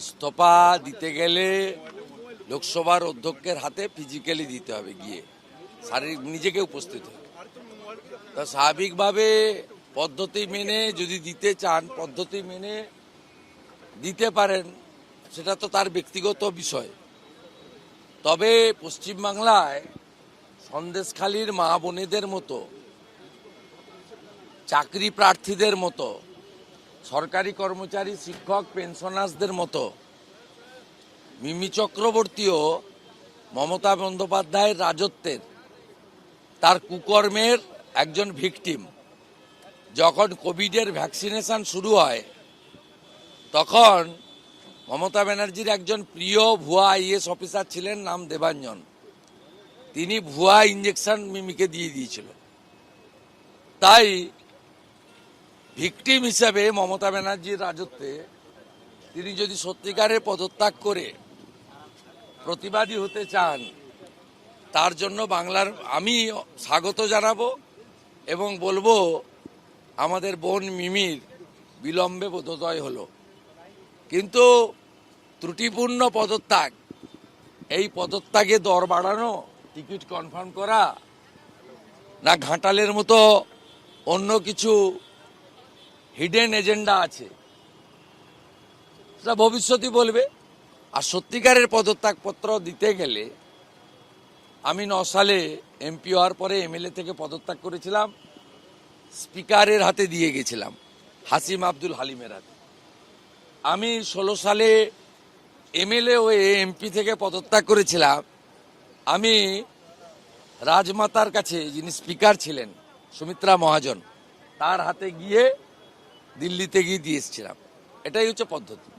ইস্তফা দিতে গেলে লোকসভার অধ্যক্ষের হাতে ফিজিক্যালি দিতে হবে গিয়ে। শারীরিক, নিজেকে উপস্থিত হতে তা স্বাভাবিকভাবে পদ্ধতি মেনে যদি দিতে চান, পদ্ধতি মেনে দিতে পারেন, সেটা তো তার ব্যক্তিগত বিষয়। তবে পশ্চিমবাংলায় সন্দেশখালীর মা বোনেদের মতো, চাকরি প্রার্থীদের মতো সরকারি কর্মচারী, শিক্ষক, পেনশনার্সদের মতো মিমি চক্রবর্তীও মমতা বন্দ্যোপাধ্যায়ের রাজত্বের, তার কুকর্মের একজন ভিকটিম। যখন কোভিডের ভ্যাকসিনেশন শুরু হয়, তখন মমতা ব্যানার্জির একজন প্রিয় ভুয়া আইএস অফিসার ছিলেন, নাম দেবাঞ্জন। তিনি ভুয়া ইঞ্জেকশন মিমিকে দিয়ে দিয়েছিল। তাই ভিকটিম হিসাবে মমতা ব্যানার্জির রাজত্বে তিনি যদি সত্যিকারের পদত্যাগ করে প্রতিবাদী হতে চান, তার জন্য বাংলার আমি স্বাগত জানাব এবং বলব আমাদের বোন মিমির বিলম্বে বোধোদয় হলো। কিন্তু ত্রুটিপূর্ণ পদত্যাগ, এই পদত্যাগে দর বাড়ানো, টিকিট কনফার্ম করা, না ঘাটালের মতো অন্য কিছু হিডেন এজেন্ডা আছে। সেটা ভবিষ্যতই বলবে। আর সত্যিকারের পদত্যাগপত্র দিতে গেলে আমি ন সালে এমপি হওয়ার পরে এমএলএ থেকে পদত্যাগ করেছিলাম। স্পিকারের হাতে দিয়ে গেছিলাম, হাসিম আব্দুল হালিমের হাতে। আমি ষোলো সালে এমএলএ হয়ে এমপি থেকে পদত্যাগ করেছিলাম। আমি রাজমাতার কাছে যিনি স্পিকার ছিলেন, সুমিত্রা মহাজন, তার হাতে গিয়ে দিল্লিতে গিয়ে দিয়ে এসেছিলাম। এটাই হচ্ছে পদ্ধতি।